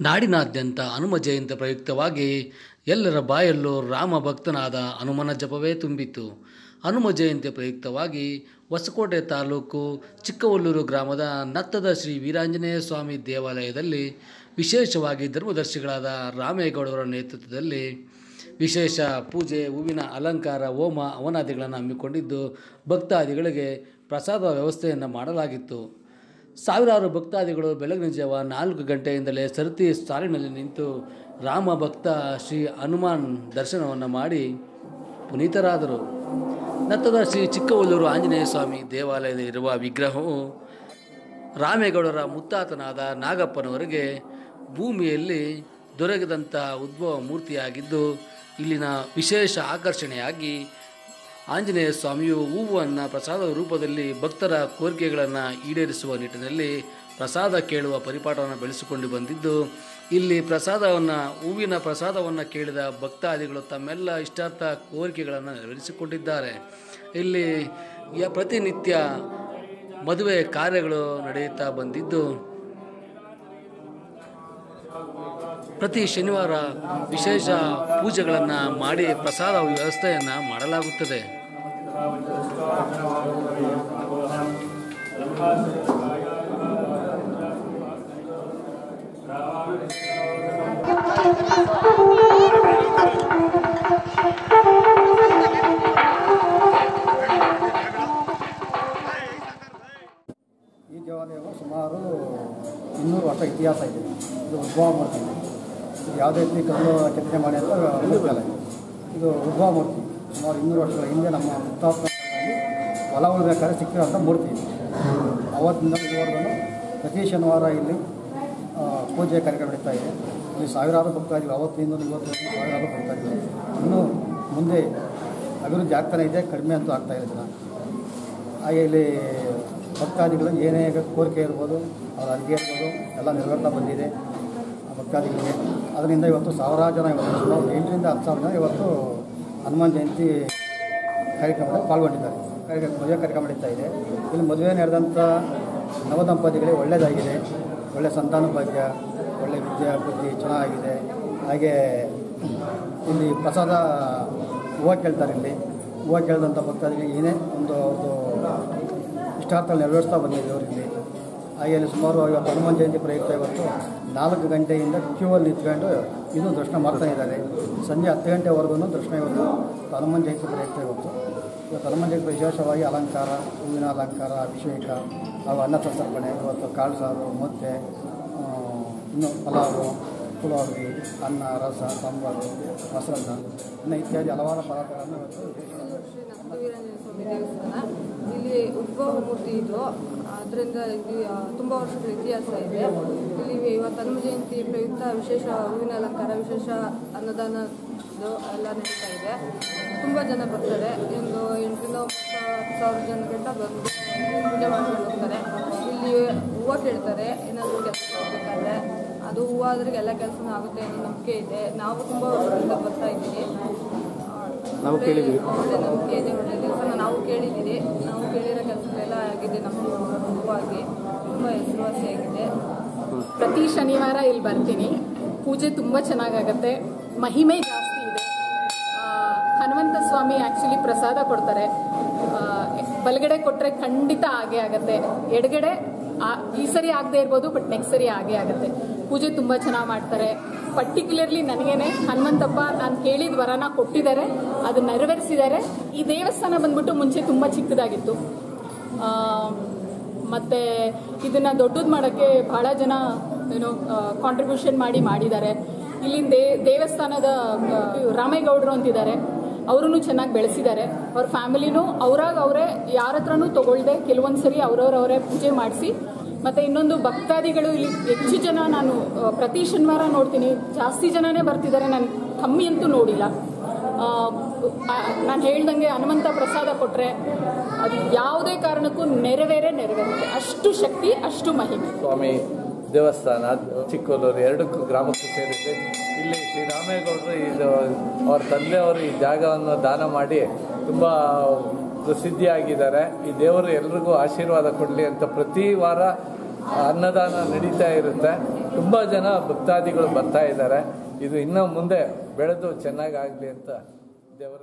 ನಾಡಿನಾದ್ಯಂತ ಹನುಮ ಜಯಂತಿ ಪ್ರಯುಕ್ತವಾಗಿ ಎಲ್ಲರ ಬಾಯಲ್ಲೂ ರಾಮ ಭಕ್ತನಾದ ಹನುಮನ ಜಪವೇ ತುಂಬಿತ್ತು ಹನುಮ ಜಯಂತಿ ಪ್ರಯುಕ್ತವಾಗಿ ಹೊಸಕೋಟೆ ತಾಲೂಕು ಚಿಕ್ಕವಲ್ಲೂರು ಗ್ರಾಮದ ನತ್ತದ ಶ್ರೀ ವೀರಾಂಜನೇಯ ಸ್ವಾಮಿ ದೇವಾಲಯದಲ್ಲಿ ವಿಶೇಷವಾಗಿ ಧರ್ಮದರ್ಶಿಗಳಾದ ರಾಮೇಗೌಡರ ನೇತೃತ್ವದಲ್ಲಿ ವಿಶೇಷ ಪೂಜೆ, ಹೂವಿನ ಅಲಂಕಾರ, ಹೋಮ, ಅವನಾದಿಗಳನ್ನು ಹಮ್ಮಿಕೊಂಡಿದ್ದು ಭಕ್ತಾದಿಗಳಿಗೆ ಪ್ರಸಾದ ವ್ಯವಸ್ಥೆಯನ್ನು ಮಾಡಲಾಗಿತ್ತು. ಸಾವಿರಾರು ಭಕ್ತಾದಿಗಳು ಬೆಳಗಿನ ಜಾವ ನಾಲ್ಕು ಗಂಟೆಯಿಂದಲೇ ಸರತಿ ಸಾಲಿನಲ್ಲಿ ನಿಂತು ರಾಮ ಭಕ್ತ ಶ್ರೀ ಹನುಮಾನ್ ದರ್ಶನವನ್ನು ಮಾಡಿ ಪುನೀತರಾದರು. ನತ್ತದ ಶ್ರೀ ಚಿಕ್ಕವಲ್ಲೂರು ಆಂಜನೇಯ ಸ್ವಾಮಿ ದೇವಾಲಯದ ಇರುವ ವಿಗ್ರಹವು ರಾಮೇಗೌಡರ ಮುತ್ತಾತನಾದ ನಾಗಪ್ಪನವರಿಗೆ ಭೂಮಿಯಲ್ಲಿ ದೊರಕಿದಂತಹ ಉದ್ಭವ ಮೂರ್ತಿಯಾಗಿದ್ದು, ಇಲ್ಲಿನ ವಿಶೇಷ ಆಕರ್ಷಣೆಯಾಗಿ ಆಂಜನೇಯ ಸ್ವಾಮಿಯು ಹೂವನ್ನು ಪ್ರಸಾದ ರೂಪದಲ್ಲಿ ಭಕ್ತರ ಕೋರಿಕೆಗಳನ್ನು ಈಡೇರಿಸುವ ನಿಟ್ಟಿನಲ್ಲಿ ಪ್ರಸಾದ ಕೇಳುವ ಪರಿಪಾಠವನ್ನು ಬೆಳೆಸಿಕೊಂಡು ಬಂದಿದ್ದು, ಇಲ್ಲಿ ಪ್ರಸಾದವನ್ನು, ಹೂವಿನ ಪ್ರಸಾದವನ್ನು ಕೇಳಿದ ಭಕ್ತಾದಿಗಳು ತಮ್ಮೆಲ್ಲ ಇಷ್ಟಾರ್ಥ ಕೋರಿಕೆಗಳನ್ನು ನೆರವೇರಿಸಿಕೊಂಡಿದ್ದಾರೆ. ಇಲ್ಲಿ ಪ್ರತಿನಿತ್ಯ ಮದುವೆ ಕಾರ್ಯಗಳು ನಡೆಯುತ್ತಾ ಬಂದಿದ್ದು, ಪ್ರತಿ ಶನಿವಾರ ವಿಶೇಷ ಪೂಜೆಗಳನ್ನು ಮಾಡಿ ಪ್ರಸಾದ ವ್ಯವಸ್ಥೆಯನ್ನು ಮಾಡಲಾಗುತ್ತದೆ. ಈ ದೇವಾಲಯವು ಸುಮಾರು ಇನ್ನೂರು ವರ್ಷ ಇತಿಹಾಸ ಇದೆ. ಇದು ಉದ್ಭವ ಮೂರ್ತಿ ಇದು ಯಾವುದೇ ರೀತಿ ಕಲ್ಲು ಕೆತ್ತನೆ ಮಾಡಿ ಅಂತ. ಇದು ಉದ್ಭವ ಮೂರ್ತಿ ಸುಮಾರು ಇನ್ನೂರು ವರ್ಷಗಳ ಹಿಂದೆ ನಮ್ಮ ಮುತ್ತಾತ್ಮರಲ್ಲಿ ಹೊಲ ಉಳ್ಬೇಕಾದ್ರೆ ಸಿಕ್ಕಿರೋಂಥ ಮೂರ್ತಿ ಅವತ್ತಿಂದ ಇದುವರೆಗೂ ಪ್ರತಿ ಶನಿವಾರ ಇಲ್ಲಿ ಪೂಜೆ ಕಾರ್ಯಕ್ರಮ ನಡೀತಾ ಇದೆ. ಇಲ್ಲಿ ಸಾವಿರಾರು ಭಕ್ತಾದಿಗಳು ಅವತ್ತಿಂದ ಇವತ್ತು ಸಾವಿರಾರು ಭಕ್ತಾದಿಗಳು. ಇನ್ನೂ ಮುಂದೆ ಅಭಿವೃದ್ಧಿ ಆಗ್ತಾನೆ ಇದೆ, ಕಡಿಮೆ ಅಂತೂ ಆಗ್ತಾ ಇದೆ ಜನ. ಹಾಗೆ ಇಲ್ಲಿ ಭಕ್ತಾದಿಗಳು ಏನೇ ಕೋರಿಕೆ ಇರ್ಬೋದು, ಅವ್ರ ಅಡುಗೆ ಇರ್ಬೋದು, ಎಲ್ಲ ನೆರವೇರ್ತಾ ಬಂದಿದೆ ಭಕ್ತಾದಿಗಳಿಗೆ. ಅದರಿಂದ ಇವತ್ತು ಸಾವಿರಾರು ಜನ ಇವತ್ತು ಎಂಟರಿಂದ ಹತ್ತು ಸಾವಿರ ಜನ ಇವತ್ತು ಹನುಮಾನ್ ಜಯಂತಿ ಕಾರ್ಯಕ್ರಮದಲ್ಲಿ ಪಾಲ್ಗೊಂಡಿದ್ದಾರೆ. ಕಾರ್ಯಕ್ರಮ ಮದುವೆ ಕಾರ್ಯಕ್ರಮ ನಡೀತಾ ಇದೆ. ಇಲ್ಲಿ ಮದುವೆ ನಡೆದಂಥ ನವದಂಪತಿಗಳಿಗೆ ಒಳ್ಳೆಯದಾಗಿದೆ ಒಳ್ಳೆಯ ಸಂತಾನ ಭಾಗ್ಯ ಒಳ್ಳೆಯ ವಿದ್ಯಾ ಬುದ್ಧಿ ಚೆನ್ನಾಗಿದೆ. ಹಾಗೆ ಇಲ್ಲಿ ಪ್ರಸಾದ ಹೂವು ಕೇಳ್ತಾರೆ ಇಲ್ಲಿ. ಹೂವು ಕೇಳಿದಂಥ ಭಕ್ತಾದಿಗಳಿಗೆ ಏನೇ ಒಂದು ಅವ್ರದ್ದು ಇಷ್ಟಾರ್ಥ ನೆರವೇರಿಸ್ತಾ ಬಂದಿದೆ ಅವರಿಗೆ ಹಾಗೆ ಇಲ್ಲಿ ಸುಮಾರು ಇವತ್ತು ಹನುಮಾನ್ ಜಯಂತಿ ಪ್ರಯುಕ್ತ ಇವತ್ತು ನಾಲ್ಕು ಗಂಟೆಯಿಂದ ಕ್ಯೂ ಅಲ್ಲಿ ನಿಂತ್ಕೊಂಡು ಇನ್ನೂ ದರ್ಶನ ಮಾಡ್ತಾ ಇದ್ದಾರೆ. ಸಂಜೆ ಹತ್ತು ಗಂಟೆವರೆಗೂ ದರ್ಶನ ಇವತ್ತು ಹನುಮಾನ್ ಜಯಂತಿ ಪ್ರಯುಕ್ತ ಇವತ್ತು. ಇವತ್ತು ಹನುಮಾನ್ ಜಯಂತಿ ವಿಶೇಷವಾಗಿ ಅಲಂಕಾರ ಹೂವಿನ ಅಲಂಕಾರ ಅಭಿಷೇಕ ಹಾಗೂ ಅನ್ನ ಸಂತರ್ಪಣೆ ಇವತ್ತು ಕಾಳು ಸಾರು ಆ, ಇನ್ನು ಪಲಾವು ಪುಲಾವಿ ಅನ್ನ ರಸ ಸಾಂಬಾರು ಮೊಸರನ್ನ ಇನ್ನು ಇತ್ಯಾದಿ ಹಲವಾರು ಪದಾರ್ಥಗಳನ್ನು ಇವತ್ತು ವಿಶೇಷವಾಗಿ ಶ್ರೀ ನತ್ತವೀರಾಂಜನೇಯ ಸ್ವಾಮಿ ದೇವಸ್ಥಾನ ಇಲ್ಲಿ ಉದ್ಭವ ಮೂರ್ತಿ ಇದು. ಅದರಿಂದ ಇಲ್ಲಿ ಆ, ತುಂಬ ವರ್ಷದ ಇತಿಹಾಸ ಇದೆ. ಇಲ್ಲಿ ಇವತ್ತು ಹನುಮ ಜಯಂತಿ ಪ್ರಯುಕ್ತ ವಿಶೇಷ ಹೂವಿನ ಅಲಂಕಾರ ವಿಶೇಷ ಅನ್ನದಾನ ಇದು ಎಲ್ಲ ನಡೀತಾ ಇದೆ. ತುಂಬ ಜನ ಬರ್ತಾರೆ. ಒಂದು ಎಂಟರಿಂದ ಹತ್ತು ಸಾವಿರ ಜನ ಗಂಟ ಬಂದು ಪೂಜೆ ಮಾಡ್ಕೊಂಡು ಹೋಗ್ತಾರೆ. ಇಲ್ಲಿ ಹೂವು ಕೇಳ್ತಾರೆ ಏನಾದರೂ ಕೆಲಸ ಮಾಡಬೇಕಾದ್ರೆ. ಅದು ಹೂವು ಆದ್ರೆ ಎಲ್ಲ ಕೆಲಸನೂ ಆಗುತ್ತೆ ಅನ್ನೋ ನಂಬಿಕೆ ಇದೆ. ನಾವು ತುಂಬ ವರ್ಷದಿಂದ ಬರ್ತಾ ಇದ್ದೀವಿ. ಒಳ್ಳೆ ನಂಬಿಕೆ ಇದೆ ಒಳ್ಳೆ ದೇವಸ್ಥಾನ ನಾವು ಆಗಿದೆ ನಮ್ಮ ಹೂವಾಗಿ. ತುಂಬ ಹೆಸರುವಾಸಿಯಾಗಿದೆ. ಪ್ರತಿ ಶನಿವಾರ ಇಲ್ಲಿ ಬರ್ತೀನಿ. ಪೂಜೆ ತುಂಬ ಚೆನ್ನಾಗಾಗತ್ತೆ. ಮಹಿಮೆ ಜಾಸ್ತಿ ಇದೆ. ಹನುಮಂತ ಸ್ವಾಮಿ ಆ್ಯಕ್ಚುಲಿ ಪ್ರಸಾದ ಕೊಡ್ತಾರೆ. ಬಲಗಡೆ ಕೊಟ್ಟರೆ ಖಂಡಿತ ಹಾಗೆ ಆಗತ್ತೆ. ಎಡಗಡೆ ಈ ಸರಿ ಆಗದೆ ಇರ್ಬೋದು ಬಟ್ ನೆಕ್ಸ್ಟ್ ಸರಿ ಹಾಗೆ ಆಗತ್ತೆ. ಪೂಜೆ ತುಂಬ ಚೆನ್ನಾಗಿ ಮಾಡ್ತಾರೆ. ಪರ್ಟಿಕ್ಯುಲರ್ಲಿ ನನಗೇನೆ ಹನುಮಂತಪ್ಪ ನಾನು ಕೇಳಿದ ವರನ ಕೊಟ್ಟಿದ್ದಾರೆ. ಅದು ನೆರವೇರಿಸಿದ್ದಾರೆ. ಈ ದೇವಸ್ಥಾನ ಬಂದ್ಬಿಟ್ಟು ಮುಂಚೆ ತುಂಬ ಚಿಕ್ಕದಾಗಿತ್ತು. ಮತ್ತೆ ಇದನ್ನು ದೊಡ್ಡದು ಮಾಡೋಕ್ಕೆ ಬಹಳ ಜನ, ಏನು ಕಾಂಟ್ರಿಬ್ಯೂಷನ್ ಮಾಡಿ ಮಾಡಿದ್ದಾರೆ. ಇಲ್ಲಿನ ದೇ, ದೇವಸ್ಥಾನದ ರಾಮೇಗೌಡರು ಅಂತಿದ್ದಾರೆ. ಅವರು ಚೆನ್ನಾಗಿ ಬೆಳೆಸಿದ್ದಾರೆ. ಅವ್ರ ಫ್ಯಾಮಿಲಿನೂ, ಅವ್ರಾಗ ಅವರೇ ಯಾರ ಹತ್ರನೂ ತೊಗೊಳ್ದೆ ಕೆಲವೊಂದು ಸರಿ ಅವ್ರವ್ರವರೇ ಪೂಜೆ ಮಾಡಿಸಿ, ಮತ್ತು ಇನ್ನೊಂದು ಭಕ್ತಾದಿಗಳು ಇಲ್ಲಿ ಹೆಚ್ಚು ಜನ ನಾನು ಪ್ರತಿ ಶನಿವಾರ ನೋಡ್ತೀನಿ. ಜಾಸ್ತಿ ಜನನೇ ಬರ್ತಿದ್ದಾರೆ. ನಾನು ಕಮ್ಮಿ ಅಂತೂ ನೋಡಿಲ್ಲ. ನಾನು ಹೇಳ್ದಂಗೆ ಹನುಮಂತ ಪ್ರಸಾದ ಕೊಟ್ಟರೆ ಅದು ಯಾವುದೇ ಕಾರಣಕ್ಕೂ ನೆರವೇರೇ ನೆರವೇರುತ್ತೆ. ಅಷ್ಟು ಶಕ್ತಿ, ಅಷ್ಟು ಮಹಿಮೆ. ಸ್ವಾಮಿ, ದೇವಸ್ಥಾನ, ಚಿಕ್ಕೋಲೂರು ಎರಡಕ್ಕೂ ಗ್ರಾಮಕ್ಕೂ ಸೇರಿದೆ ಇಲ್ಲಿ ಶ್ರೀರಾಮೇಗೌಡರು ಇದು ಅವ್ರ ತಂದೆಯವರು ಈ ಜಾಗವನ್ನು ದಾನ ಮಾಡಿ ತುಂಬ ಪ್ರಸಿದ್ಧಿಯಾಗಿದ್ದಾರೆ. ಈ ದೇವರು ಎಲ್ರಿಗೂ ಆಶೀರ್ವಾದ ಕೊಡಲಿ ಅಂತ ಪ್ರತಿ ವಾರ ಅನ್ನದಾನ ನಡೀತಾ ಇರುತ್ತೆ. ತುಂಬ ಜನ ಭಕ್ತಾದಿಗಳು ಬರ್ತಾ ಇದ್ದಾರೆ. ಇದು ಇನ್ನೂ ಮುಂದೆ ಬೆಳೆದು ಚೆನ್ನಾಗಾಗಲಿ ಅಂತ ದೇವರ